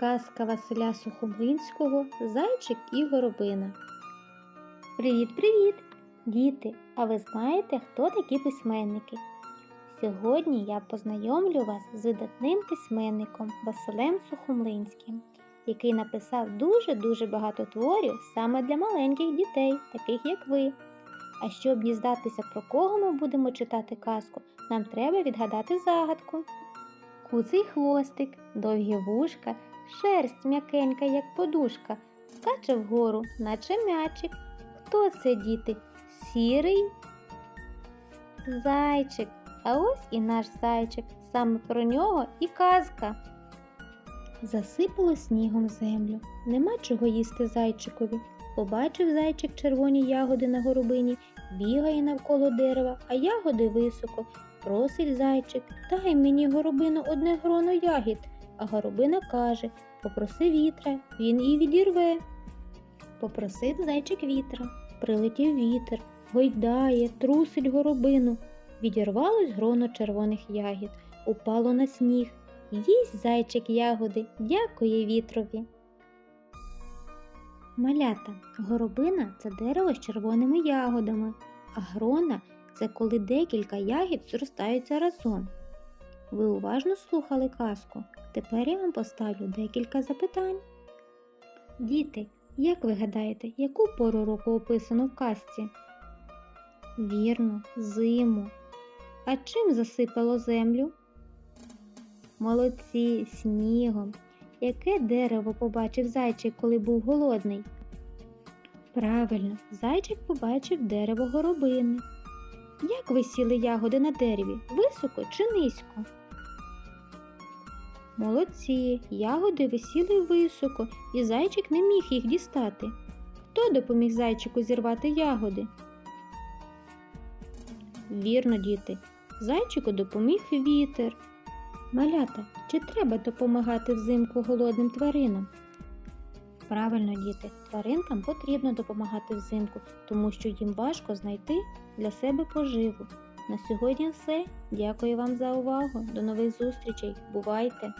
Казка Василя Сухомлинського Зайчик і горобина. Привіт-привіт! Діти! А ви знаєте, хто такі письменники? Сьогодні я познайомлю вас з видатним письменником Василем Сухомлинським, який написав дуже-дуже багато творів саме для маленьких дітей, таких як ви. А щоб дізнатися, про кого ми будемо читати казку, нам треба відгадати загадку. Куций хвостик, довгі вушка, шерсть м'якенька, як подушка, скаче вгору, наче м'ячик. Хто це, діти? Сірий? Зайчик. А ось і наш зайчик. Саме про нього і казка. Засипало снігом землю. Нема чого їсти зайчикові. Побачив зайчик червоні ягоди на горобині, бігає навколо дерева, а ягоди високо. Просить зайчик, дай мені горобину одне гроно ягід. А горобина каже Попроси вітра, він і відірве. Попросив зайчик вітра, прилетів вітер, гойдає, трусить горобину. Відірвалось гроно червоних ягід, упало на сніг. Їсть зайчик ягоди, дякує вітрові. Малята, горобина це дерево з червоними ягодами, а грона це коли декілька ягід зростаються разом. Ви уважно слухали казку. Тепер я вам поставлю декілька запитань. Діти, як ви гадаєте, яку пору року описано в казці? Вірно, зиму. А чим засипало землю? Молодці, снігом. Яке дерево побачив зайчик, коли був голодний? Правильно, зайчик побачив дерево горобини. Як висіли ягоди на дереві? Високо чи низько? Молодці, ягоди висіли високо, і зайчик не міг їх дістати. Хто допоміг зайчику зірвати ягоди? Вірно, діти, зайчику допоміг вітер. Малята, чи треба допомагати взимку голодним тваринам? Правильно, діти, тваринкам потрібно допомагати взимку, тому що їм важко знайти для себе поживу. На сьогодні все. Дякую вам за увагу. До нових зустрічей. Бувайте!